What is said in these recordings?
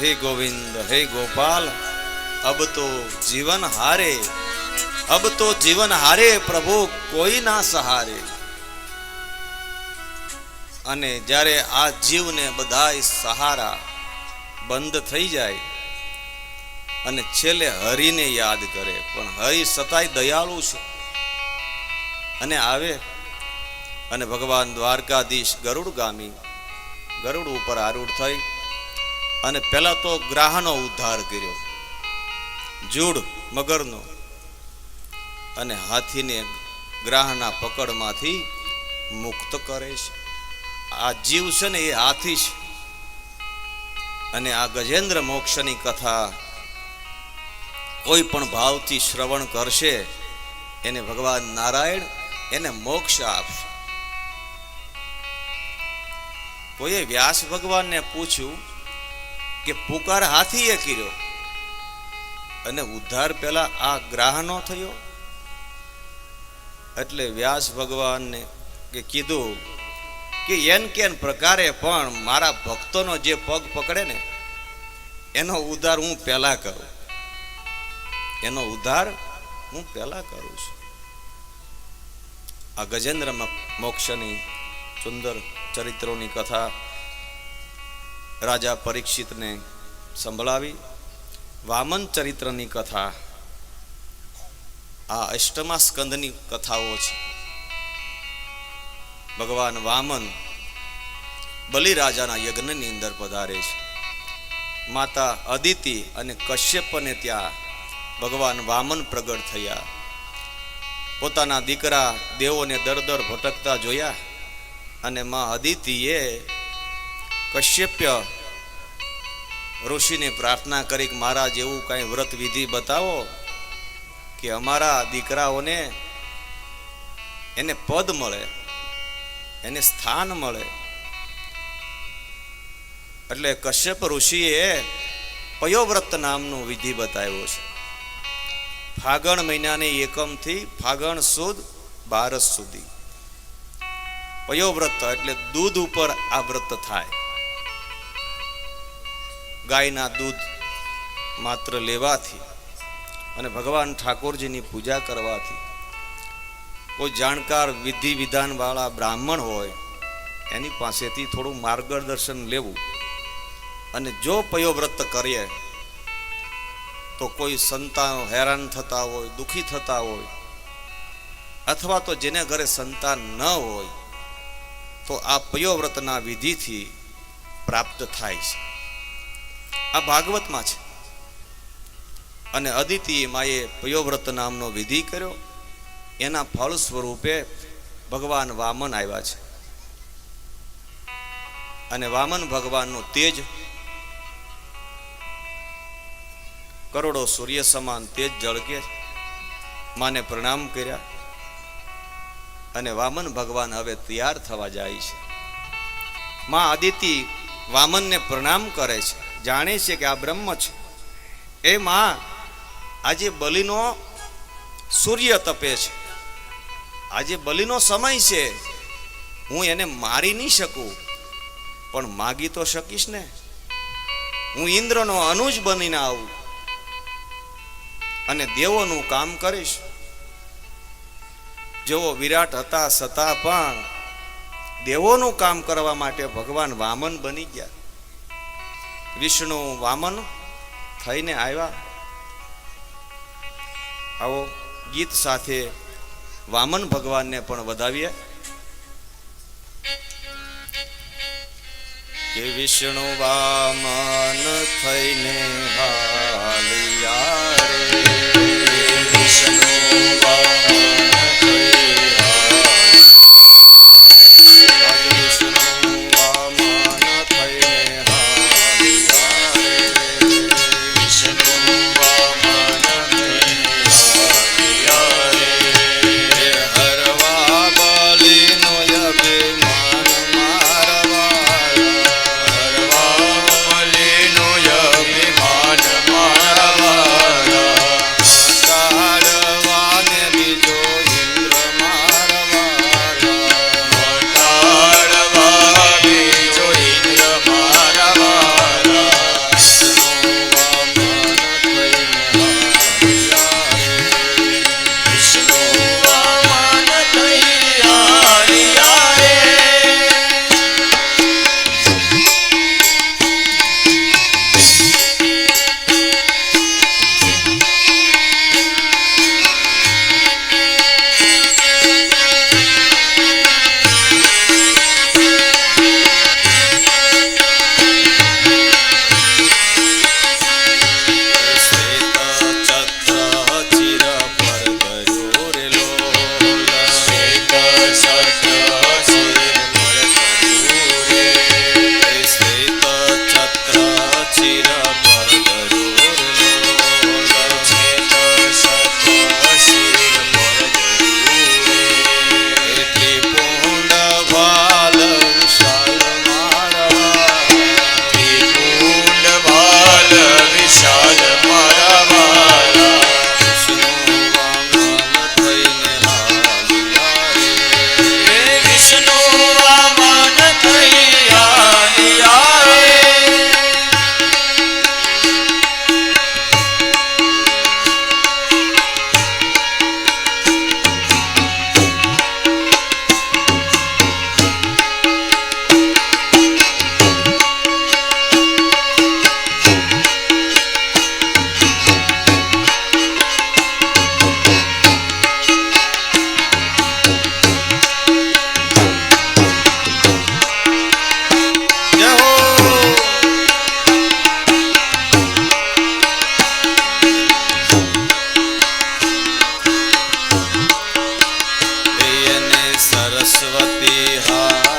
હે ગોવિંદ, હે ગોપાલ, અબ તો જીવન હારે, અબ તો જીવન હારે પ્રભુ કોઈ ના સહારે. અને જ્યારે આ જીવને બધાય સહારા બંધ થઈ જાય, અને છેલ્લે હરિને યાદ કરે, પણ હરિ સતાય દયાળુ છે. અને આવે, અને ભગવાન દ્વારકાધીશ ગરુડ ગામી ગરુડ ઉપર આરૂઢ થઈ અને પહેલા તો ગ્રાહનો ઉદ્ધાર કર્યો, જૂડ મગરનો અને હાથીને ગ્રાહના પકડમાંથી મુક્ત કરે છે. આ જીવ છે ને એ હાથી છે. અને આ ગજેન્દ્ર મોક્ષની કથા કોઈ પણ ભાવથી શ્રવણ કરશે, એને ભગવાન નારાયણ એને મોક્ષ આપશે. કોઈએ વ્યાસ ભગવાનને પૂછ્યું કે પુકાર હાથીએ કર્યો. અને ઉદ્ધાર પેલા આ ગ્રાહનો થયો. એટલે વ્યાસ ભગવાનને કે કીધું કે એન કેન પ્રકારે પણ મારા ભક્તોનો જે પગ પકડે ને, એનો ઉદ્ધાર હું પહેલા કરું. એનો ઉદ્ધાર હું પહેલા કરું છું. આ ગજેન્દ્ર મોક્ષની સુંદર ચરિત્રોની કથા રાજા પરીક્ષિતને સંભળાવી વામન ચરિત્રની કથા. આ અષ્ટમા સ્કંદની કથાઓ છે. ભગવાન વામન બલિરાજાના યજ્ઞની અંદર પધારે છે. માતા અદિતિ અને કશ્યપને ત્યાં ભગવાન વામન પ્રગટ થયા. પોતાના દીકરા દેવોને દર દર ભટકતા જોયા અને માં અદિતિએ કશ્યપ્ય ઋષિને પ્રાર્થના કરી કે મારા જેવું કાંઈ વ્રત વિધિ બતાવો કે અમારા દીકરાઓને એને પદ મળે, એને સ્થાન મળે. એટલે કશ્યપ ઋષિએ પયોવ્રત નામનું વિધિ બતાવ્યો છે. ફાગણ મહિનાની એકમથી ફાગણ સુદ બારસ સુધી. પયોવ્રત એટલે દૂધ ઉપર આ વ્રત થાય. ગાયના દૂધ માત્ર લેવાથી અને ભગવાન ઠાકોરજીની પૂજા કરવાથી કોઈ જાણકાર વિધિ વિધાનવાળા બ્રાહ્મણ હોય, એની પાસેથી થોડું માર્ગદર્શન લેવું અને જો પયોવ્રત કરીએ, તો કોઈ સંતાનો હેરાન થતા હોય, દુઃખી થતા હોય, અથવા તો જેને ઘરે સંતાન ન હોય, તો આ પયોવ્રતના વિધિથી પ્રાપ્ત થાય છે. આ ભાગવતમાં છે. અને અદિતિ માએ પયોવ્રત નામનો વિધિ કર્યો. એના ફળ સ્વરૂપે ભગવાન વામન આવ્યા છે. અને વામન ભગવાનનું તેજ કરોડો સૂર્ય સમાન તેજ જળકે માને પ્રણામ કર્યા. અને વામન ભગવાન હવે તૈયાર થવા જાય છે. માં આદિતિ વામનને પ્રણામ કરે છે. જાણે છે કે આ બ્રહ્મ છે. એ માં આજે બલિનો સૂર્ય તપે છે. આજે બલિનો સમય છે. હું એને મારી નહીં શકું. પણ માગી તો શકીશ ને. હું ઇન્દ્રનો અનુજ બનીને આવું. અને દેવોનું કામ કરીશ. જેઓ વિરાટ હતા છતાં પણ દેવોનું કામ કરવા માટે ભગવાન વામન બની ગયા. વિષ્ણુ વામન થઈને આવ્યા. આવો ગીત સાથે વામન ભગવાનને પણ વધાવીએ. કે વિષ્ણુ વામન થઈને હાલિયા રે. વિષ્ણુ વામન सरस्वती हा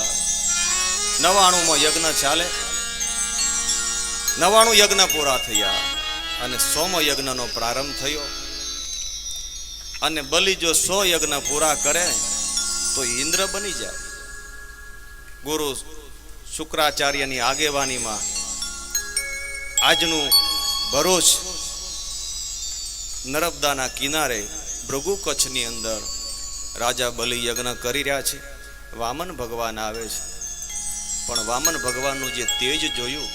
મારા માં યજ્ઞ ચાલે. નવાણું યજ્ઞ પૂરા થયા અને સોમ યજ્ઞનો પ્રારંભ થયો. અને બલિ જો સો યજ્ઞ પૂરા કરે, તો ઇન્દ્ર બની જાય. ગુરુ શુક્રાચાર્યની આગેવાનીમાં આજનું ભરૂચ નર્મદાના કિનારે ભૃગુ કચ્છની અંદર રાજા બલિ યજ્ઞ કરી રહ્યા છે. વામન ભગવાન આવે છે. પણ વામન ભગવાનનું જે તેજ જોયું,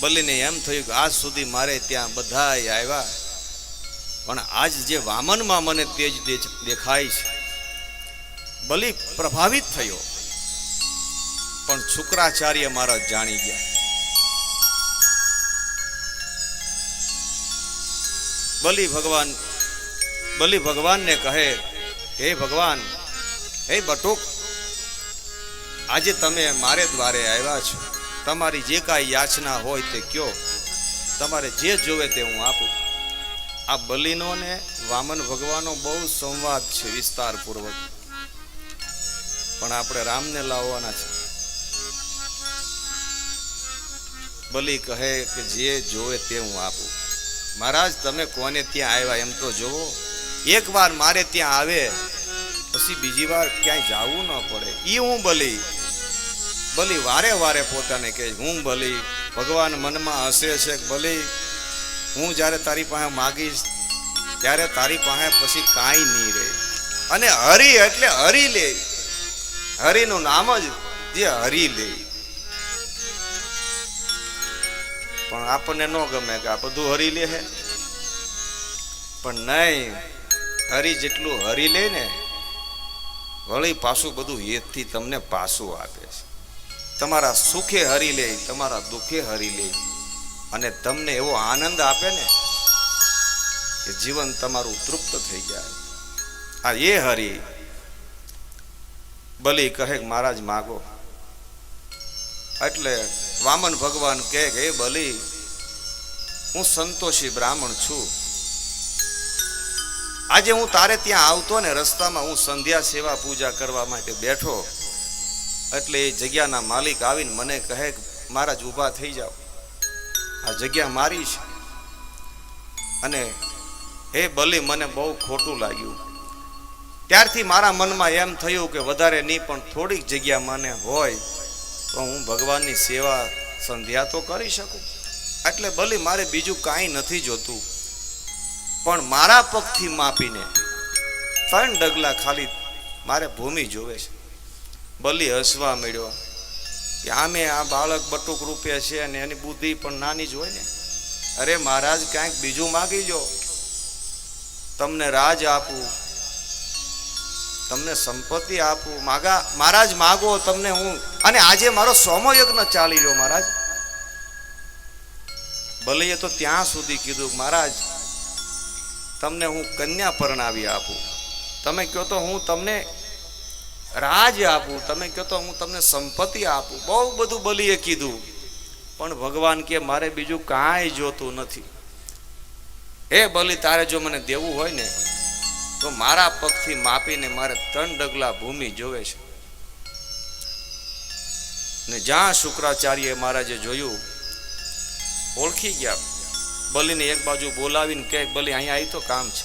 બલીને એમ થયું કે આજ સુધી મારે ત્યાં બધા આવ્યા. પણ આજ જે વામનમાં મને તેજ દેખાય છે. બલિ પ્રભાવિત થયો. પણ શુક્રાચાર્ય મારા જાણી ગયા. બલિ ભગવાન, બલિ ભગવાનને કહે, હે ભગવાન, હે બટુક આજે તમે મારે દ્વારે આવ્યા છો. તમારી જે કાંઈ યાચના હોય તે કયો. તમારે જે જોવે તે હું આપું. આ બલિનો ને વામન ભગવાનનો બહુ સંવાદ છે વિસ્તારપૂર્વક. પણ આપણે રામને લાવવાના છે. બલિ કહે કે જે જોવે તે હું આપું. મહારાજ, તમે કોને ત્યાં આવ્યા એમ તો જોવો. એક વાર મારે ત્યાં આવે, પછી બીજી વાર ક્યાંય જાવું ન પડે. એ હું બલી. બલી વારે વારે પોતાને કહે, હું ભલી, ભગવાન મનમાં હસે છે, ભલી, હું જ્યારે તારી પાસે માગીશ, ત્યારે તારી પાસે પછી કાંઈ નહીં રહે. અને હરી એટલે હરી લે. હરિનું નામ જ જે હરી લે. પણ આપણને ન ગમે કે આ બધું હરી લે હે. પણ નહીં, હરી જેટલું હરી લે ને, વળી પાછું બધું હેતથી તમને પાછું આપે છે. તમારા સુખે હરી લે, તમારા દુઃખે હરી લે. અને તમને એવો આનંદ આપે ને કે જીવન તમારું તૃપ્ત થઈ જાય. આ એ હરી. બલી કહે મહારાજ, માગો. એટલે વામન ભગવાન કહે કે બલી, હું સંતોષી બ્રાહ્મણ છું. આજે હું તારે ત્યાં આવતો ને રસ્તામાં હું સંધ્યા સેવા પૂજા કરવા માટે બેઠો. એટલે એ જગ્યાના માલિક આવીને મને કહે કે, મહારાજ, ઊભા થઈ જાઓ. આ જગ્યા મારી છે. અને હે બલી, મને બહુ ખોટું લાગ્યું. ત્યારથી મારા મનમાં એમ થયું કે વધારે નહીં, પણ થોડીક જગ્યા મને હોય તો હું ભગવાનની સેવા સંધ્યા તો કરી શકું. એટલે ભલે મારે બીજું કાંઈ નથી જોતું. પણ મારા પગથી માપીને ત્રણ ડગલા ખાલી મારે ભૂમિ જોવે છે. બલી હસવા મળ્યો કે આમે આ બાળક બટુક રૂપે છે અને એની બુદ્ધિ પણ નાની જ હોય ને. અરે મહારાજ કાંઈક બીજું માગી જો તમને રાજ આપું. તમને સંપત્તિ આપું. માગા, મહારાજ, માગો તમને હું. અને આજે મારો સોમો ચાલી રહ્યો મહારાજ. ભલે તો ત્યાં સુધી કીધું, મહારાજ, તમને હું કન્યા પરણાવી આપું. તમે કહો તો હું તમને રાજ આપું, તમે કહો તો હું તમને સંપત્તિ આપું. બહુ બધું બલીએ કીધું. પણ ભગવાન કે મારે બીજું કાંઈ જોતું નથી. હે બલી, તારે જો મને દેવું હોય ને, તો મારા પગથી માપીને મારે ત્રણ ડગલા ભૂમિ જોવે છે. ને જ્યાં શુક્રાચાર્ય મહારાજે જોયું, ઓળખી ગયા. બલીને એક બાજુ બોલાવીને કે બલી, અહીંયા આવી તો કામ છે.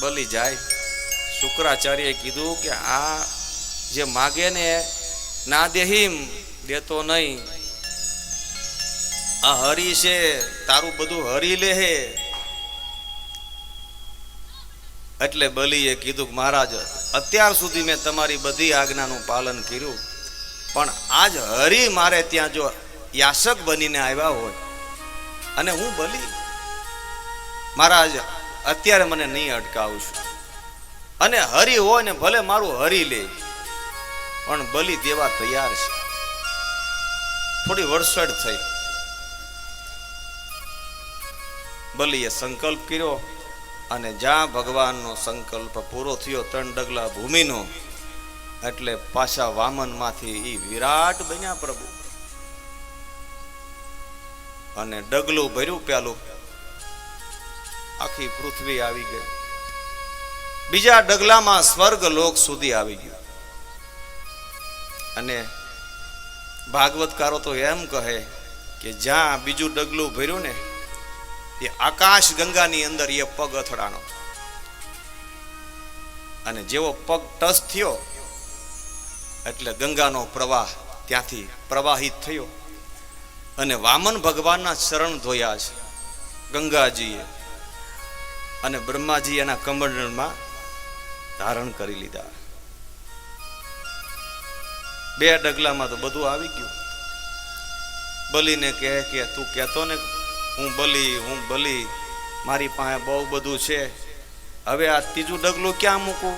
બલી જાય. શુક્રાચાર્યએ કીધું કે આ જે માગે ને ના દેહીમ, દેતો નહીં. આ હરી છે, તારું બધું હરી લે એટલે બલીએ કીધું મહારાજ, અત્યાર સુધી મેં તમારી બધી આજ્ઞાનું પાલન કર્યું, પણ આજ હરી મારે ત્યાં જો યાસક બનીને આવ્યા હોય, અને હું બલી. મહારાજ, અત્યારે મને નહીં અટકાવું છું. અને હરી હોય ને ભલે મારું હરી લે, પણ બલી દેવા તૈયાર છે. થોડી વરસડ થઈ. બલિએ સંકલ્પ કર્યો અને જ્યાં ભગવાનનો સંકલ્પ પૂરો થયો ત્રણ ડગલા ભૂમિનો, એટલે પાછા વામનમાંથી એ વિરાટ બન્યા પ્રભુ. અને ડગલું ભર્યું પેલું આખી પૃથ્વી આવી ગઈ. બીજા ડગલામાં સ્વર્ગ લોક સુધી આવી ગયું. અને ભાગવતકારો તો એમ કહે કે જ્યાં બીજું ડગલું ભર્યું ને, એ આકાશ ગંગાની અંદર એ પગ અથડાણો. અને જેવો પગ ટચ થયો, એટલે ગંગાનો પ્રવાહ ત્યાંથી પ્રવાહિત થયો. અને વામન ભગવાનના શરણ ધોયા છે ગંગાજીએ. અને બ્રહ્માજી એના કમંડળમાં ધારણ કરી લીધા. બે ડગલામાં તો બધું આવી ગયું. બલીને કહે કે, તું કહેતો ને, હું બલી હું બલી, મારી પાસે બહુ બધું છે. હવે આ ત્રીજું ડગલું ક્યાં મૂકું?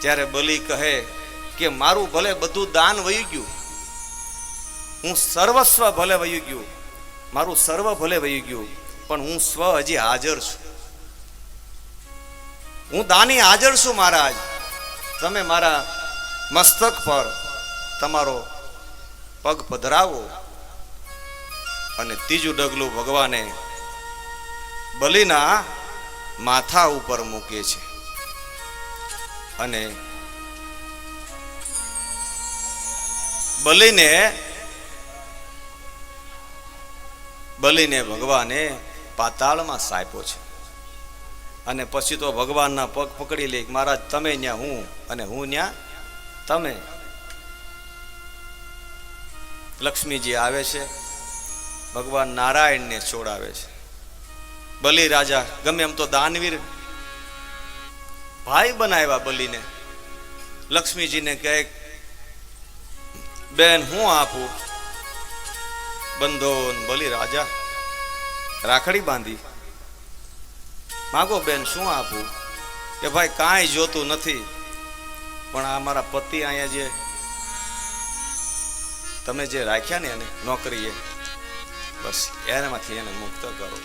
ત્યારે બલી કહે કે, મારું ભલે બધું દાન વહી ગયું. હું સર્વસ્વ ભલે વહી ગયું. મારું સર્વ ભલે વહી ગયું, પણ હું સ્વ હજી હાજર છું. હું દાની હાજર છું, મહારાજ. તમે મારા મસ્તક પર તમારો પગ પધરાવો અને ત્રીજું ડગલું ભગવાને બલિના માથા ઉપર મૂકે છે. અને બલિને બલિને ભગવાને પાતાળમાં સાપ્યો છે. અને પછી તો ભગવાનના પગ પકડી લે મહારાજ, તમે ન્યા હું અને હું ન્યા તમે. લક્ષ્મીજી આવે છે, ભગવાન નારાયણને છોડાવે છે. બલિ રાજા, ગમે એમ તો દાનવીર ભાઈ બનાવ્યા બલિને. લક્ષ્મીજીને કહે, બેન, હું આપું. બંધો બલિ રાજા, રાખડી બાંધી. માગો બેન, શું આપું? કે ભાઈ, કાંઈ જોતું નથી. પણ આ મારા પતિ અહીંયા જે તમે જે રાખ્યા ને એને નોકરીએ, બસ એનામાંથી એને મુક્ત કરો.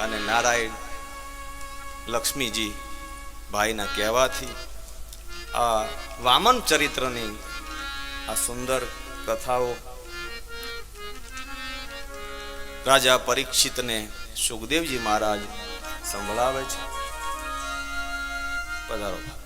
અને નારાયણ લક્ષ્મીજી ભાઈના કહેવાથી આ વામન ચરિત્રની આ સુંદર કથાઓ રાજા પરીક્ષિતને સુખદેવજી મહારાજ સંભળાવે છે પધારો